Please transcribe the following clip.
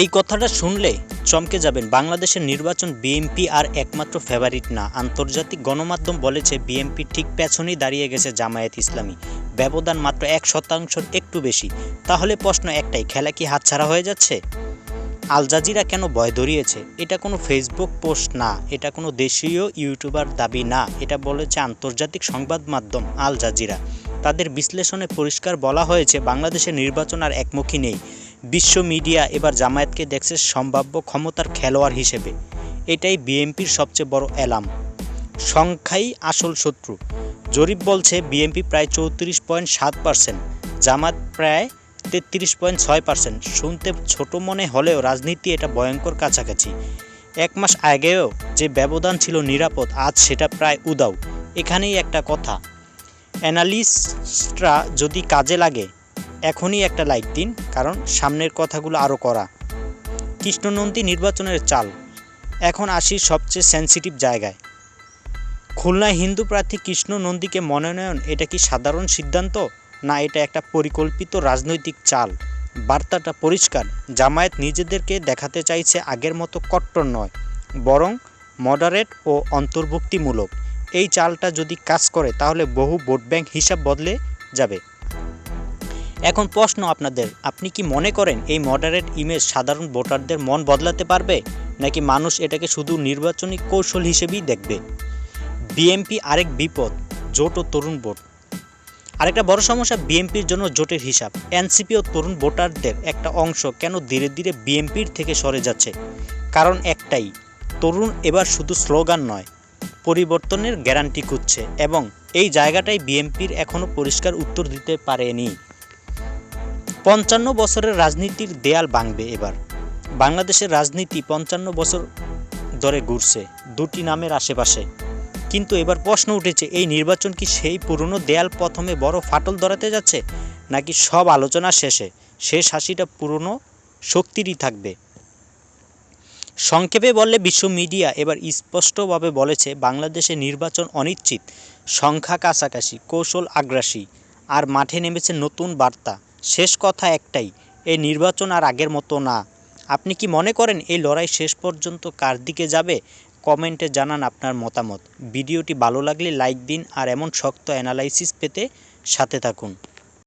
এই কথাটা শুনলে চমকে যাবেন। বাংলাদেশের নির্বাচন বিএনপি আর একমাত্র ফেভারিট না। আন্তর্জাতিক গণমাধ্যম বলেছে বিএনপি ঠিক পেছনেই দাঁড়িয়ে গেছে জামায়াত ইসলামী। ব্যবধান মাত্র এক শতাংশের একটু বেশি। তাহলে প্রশ্ন একটাই, খেলা কি হাতছাড়া হয়ে যাচ্ছে? আল জাজিরা কেন ভয় ধরিয়েছে? এটা কোনো ফেসবুক পোস্ট না, এটা কোনো দেশীয় ইউটিউবার দাবি না। এটা বলেছে আন্তর্জাতিক সংবাদ মাধ্যম আল জাজিরা। তাদের বিশ্লেষণে পরিষ্কার বলা হয়েছে, বাংলাদেশের নির্বাচন আর একমুখী নেই। বিশ্ব মিডিয়া এবার জামায়াতকে দেখছে সম্ভাব্য ক্ষমতার খেলোয়াড় হিসেবে। এটাই বিএনপির সবচেয়ে বড় অ্যালার্ম। সংখ্যাই আসল শত্রু। জরিপ বলছে বিএনপি প্রায় চৌত্রিশ পয়েন্ট সাত পার্সেন্ট, জামাত প্রায় তেত্রিশ পয়েন্ট ছয় পার্সেন্ট। শুনতে ছোট মনে হলেও রাজনীতি এটা ভয়ঙ্কর কাছাকাছি। এক মাস আগেও যে ব্যবধান ছিল নিরাপদ, আজ সেটা প্রায় উদাও। এখানেই একটা কথা। অ্যানালিস্টরা যদি কাজে লাগে এখনই একটা লাইক দিন, কারণ সামনের কথাগুলো আরও করা কৃষ্ণনন্দী নির্বাচনের চাল। এখন আসি সবচেয়ে সেন্সিটিভ জায়গায়। খুলনায় হিন্দু প্রার্থী কৃষ্ণ নন্দীকে মনোনয়ন, এটা কি সাধারণ সিদ্ধান্ত? না, এটা একটা পরিকল্পিত রাজনৈতিক চাল। বার্তাটা পরিষ্কার, জামায়াত নিজেদেরকে দেখাতে চাইছে আগের মতো কট্টর নয়, বরং মডারেট ও অন্তর্ভুক্তিমূলক। এই চালটা যদি কাজ করে, তাহলে বহু ভোট ব্যাংক হিসাব বদলে যাবে। এখন প্রশ্ন আপনাদের, আপনি কি মনে করেন এই মডারেট ইমেজ সাধারণ ভোটারদের মন বদলাতে পারবে? নাকি মানুষ এটাকে শুধু নির্বাচনী কৌশল হিসেবেই দেখবে? বিএমপি আরেক বিপদ, জোট ও তরুণ ভোট। আরেকটা বড় সমস্যা বিএনপির জন্য জোটের হিসাব। এনসিপি ও তরুণ ভোটারদের একটা অংশ কেন ধীরে ধীরে বিএনপির থেকে সরে যাচ্ছে? কারণ একটাই, তরুণ এবার শুধু স্লোগান নয়, পরিবর্তনের গ্যারান্টি খুঁজছে এবং এই জায়গাটাই বিএনপির এখনও পরিষ্কার উত্তর দিতে পারেনি। পঞ্চান্ন বছরের রাজনীতির দেয়াল ভাঙবে এবার। বাংলাদেশের রাজনীতি পঞ্চান্ন বছর ধরে ঘুরছে, দুটি নামের আশেপাশে। কিন্তু এবার প্রশ্ন উঠেছে, এই নির্বাচন কি সেই পুরনো দেয়াল প্রথমে বড় ফাটল ধরাতে যাচ্ছে, নাকি সব আলোচনা শেষে শেষ হাসিটা পুরনো শক্তিরই থাকবে? সংক্ষেপে বললে, বিশ্ব মিডিয়া এবার স্পষ্টভাবে বলেছে, বাংলাদেশে নির্বাচন অনিশ্চিত, সংখ্যা কাছাকাছি, কৌশল আগ্রাসী, আর মাঠে নেমেছে নতুন বার্তা। শেষ কথা একটাই, এই নির্বাচন আর আগের মতো না। আপনি কি মনে করেন এই লড়াই শেষ পর্যন্ত কার দিকে যাবে? কমেন্টে জানান আপনার মতামত। ভিডিওটি ভালো লাগলে লাইক দিন আর এমন শক্ত অ্যানালাইসিস পেতে সাথে থাকুন।